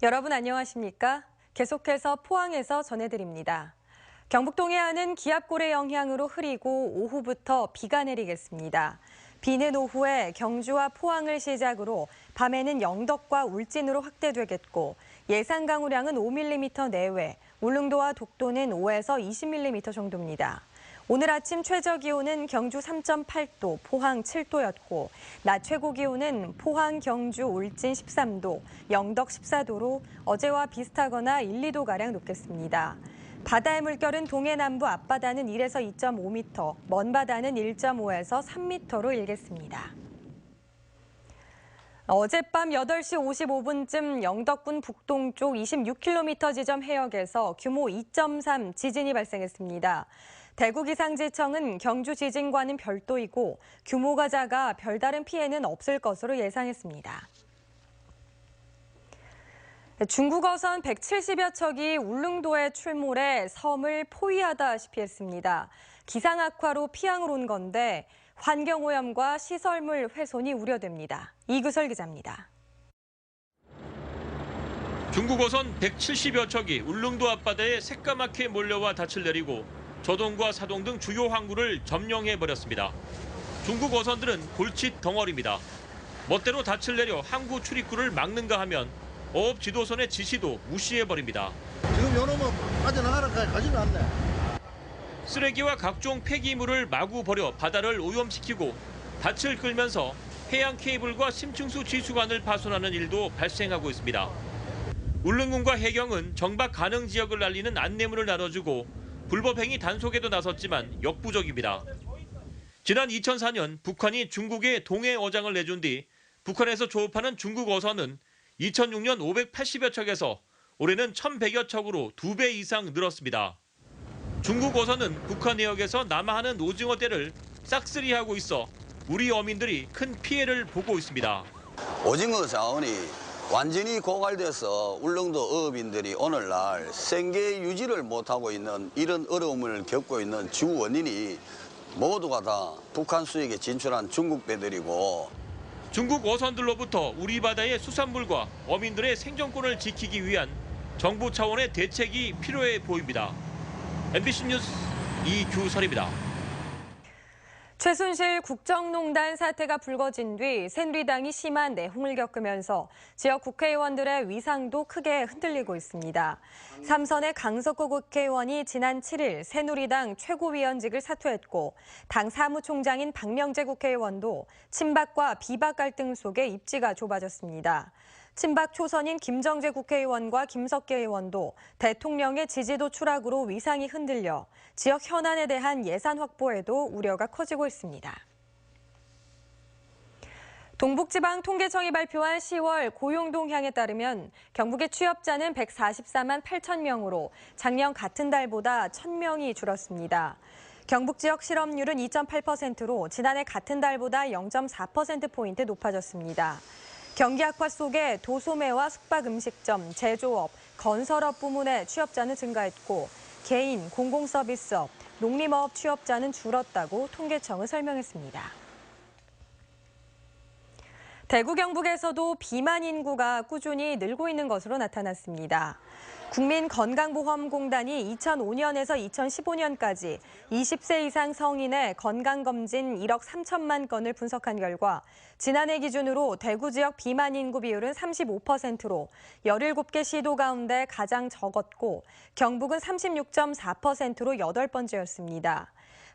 여러분 안녕하십니까? 계속해서 포항에서 전해드립니다. 경북 동해안은 기압골의 영향으로 흐리고 오후부터 비가 내리겠습니다. 비는 오후에 경주와 포항을 시작으로 밤에는 영덕과 울진으로 확대되겠고 예상 강우량은 5mm 내외, 울릉도와 독도는 5에서 20mm 정도입니다. 오늘 아침 최저 기온은 경주 3.8도, 포항 7도였고 낮 최고 기온은 포항, 경주, 울진 13도, 영덕 14도로 어제와 비슷하거나 1, 2도 가량 높겠습니다. 바다의 물결은 동해 남부 앞바다는 1에서 2.5m, 먼 바다는 1.5에서 3m로 일겠습니다. 어젯밤 8시 55분쯤 영덕군 북동쪽 26km 지점 해역에서 규모 2.3 지진이 발생했습니다. 대구기상지청은 경주 지진과는 별도이고 규모가 작아 별다른 피해는 없을 것으로 예상했습니다. 중국 어선 170여 척이 울릉도에 출몰해 섬을 포위하다시피 했습니다. 기상 악화로 피항을 온 건데 환경오염과 시설물 훼손이 우려됩니다. 이구설 기자입니다. 중국 어선 170여 척이 울릉도 앞바다에 새까맣게 몰려와 닻을 내리고 조동과 사동 등 주요 항구를 점령해버렸습니다. 중국 어선들은 골칫 덩어리입니다. 멋대로 닻을 내려 항구 출입구를 막는가 하면 어업 지도선의 지시도 무시해버립니다. 지금 요놈은 빠져나가는 가 가지는 않네. 쓰레기와 각종 폐기물을 마구 버려 바다를 오염시키고 닻을 끌면서 해양 케이블과 심층수 지수관을 파손하는 일도 발생하고 있습니다. 울릉군과 해경은 정박 가능 지역을 알리는 안내문을 나눠주고 불법행위 단속에도 나섰지만 역부족입니다. 지난 2004년 북한이 중국에 동해 어장을 내준 뒤 북한에서 조업하는 중국 어선은 2006년 580여 척에서 올해는 1,100여 척으로 2배 이상 늘었습니다. 중국 어선은 북한 해역에서 남하하는 오징어 떼를 싹쓸이하고 있어 우리 어민들이 큰 피해를 보고 있습니다. 오징어 자원이 완전히 고갈돼서 울릉도 어업인들이 오늘날 생계 유지를 못하고 있는 이런 어려움을 겪고 있는 주 원인이 모두가 다 북한 수역에 진출한 중국 배들이고 중국 어선들로부터 우리 바다의 수산물과 어민들의 생존권을 지키기 위한 정부 차원의 대책이 필요해 보입니다. MBC 뉴스 이규설입니다. 최순실 국정농단 사태가 불거진 뒤 새누리당이 심한 내홍을 겪으면서 지역 국회의원들의 위상도 크게 흔들리고 있습니다. 삼선의 강석구 국회의원이 지난 7일 새누리당 최고위원직을 사퇴했고 당 사무총장인 박명재 국회의원도 친박과 비박 갈등 속에 입지가 좁아졌습니다. 친박 초선인 김정재 국회의원과 김석계 의원도 대통령의 지지도 추락으로 위상이 흔들려 지역 현안에 대한 예산 확보에도 우려가 커지고 있습니다. 동북지방통계청이 발표한 10월 고용동향에 따르면 경북의 취업자는 144만 8천 명으로 작년 같은 달보다 1,000명이 줄었습니다. 경북 지역 실업률은 2.8%로 지난해 같은 달보다 0.4%포인트 높아졌습니다. 경기 악화 속에 도소매와 숙박음식점, 제조업, 건설업 부문의 취업자는 증가했고 개인, 공공서비스업, 농림업 취업자는 줄었다고 통계청은 설명했습니다. 대구 경북에서도 비만 인구가 꾸준히 늘고 있는 것으로 나타났습니다. 국민건강보험공단이 2005년에서 2015년까지 20세 이상 성인의 건강검진 1억 3천만 건을 분석한 결과 지난해 기준으로 대구 지역 비만 인구 비율은 35%로 17개 시도 가운데 가장 적었고 경북은 36.4%로 8번째였습니다.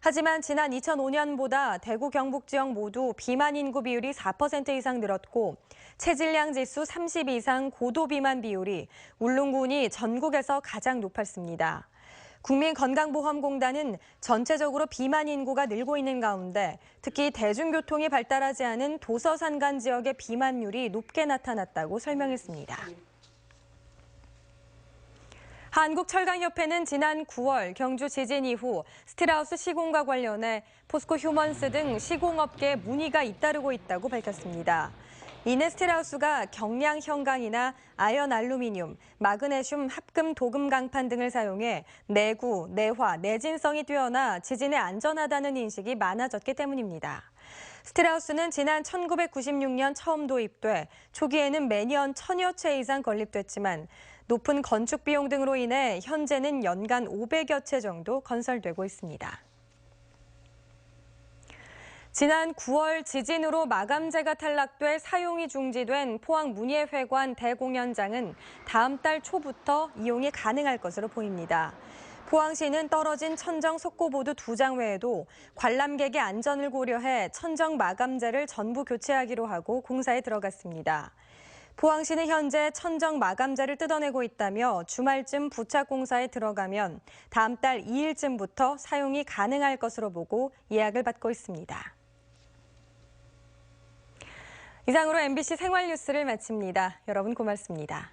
하지만 지난 2005년보다 대구 경북 지역 모두 비만 인구 비율이 4% 이상 늘었고 체질량 지수 30 이상 고도 비만 비율이 울릉군이 전국에서 가장 높았습니다. 국민건강보험공단은 전체적으로 비만 인구가 늘고 있는 가운데 특히 대중교통이 발달하지 않은 도서산간 지역의 비만율이 높게 나타났다고 설명했습니다. 한국철강협회는 지난 9월 경주 지진 이후 스틸하우스 시공과 관련해 포스코 휴먼스 등 시공업계에 문의가 잇따르고 있다고 밝혔습니다. 이내 스틸하우스가 경량 형광이나 아연 알루미늄, 마그네슘 합금 도금 강판 등을 사용해 내구, 내화, 내진성이 뛰어나 지진에 안전하다는 인식이 많아졌기 때문입니다. 스틸하우스는 지난 1996년 처음 도입돼 초기에는 매년 천여 채 이상 건립됐지만 높은 건축 비용 등으로 인해 현재는 연간 500여 채 정도 건설되고 있습니다. 지난 9월 지진으로 마감재가 탈락돼 사용이 중지된 포항 문예회관 대공연장은 다음 달 초부터 이용이 가능할 것으로 보입니다. 포항시는 떨어진 천정 속고보드 두 장 외에도 관람객의 안전을 고려해 천정 마감재를 전부 교체하기로 하고 공사에 들어갔습니다. 포항시는 현재 천정 마감재를 뜯어내고 있다며 주말쯤 부착 공사에 들어가면 다음 달 2일쯤부터 사용이 가능할 것으로 보고 예약을 받고 있습니다. 이상으로 MBC 생활 뉴스를 마칩니다. 여러분 고맙습니다.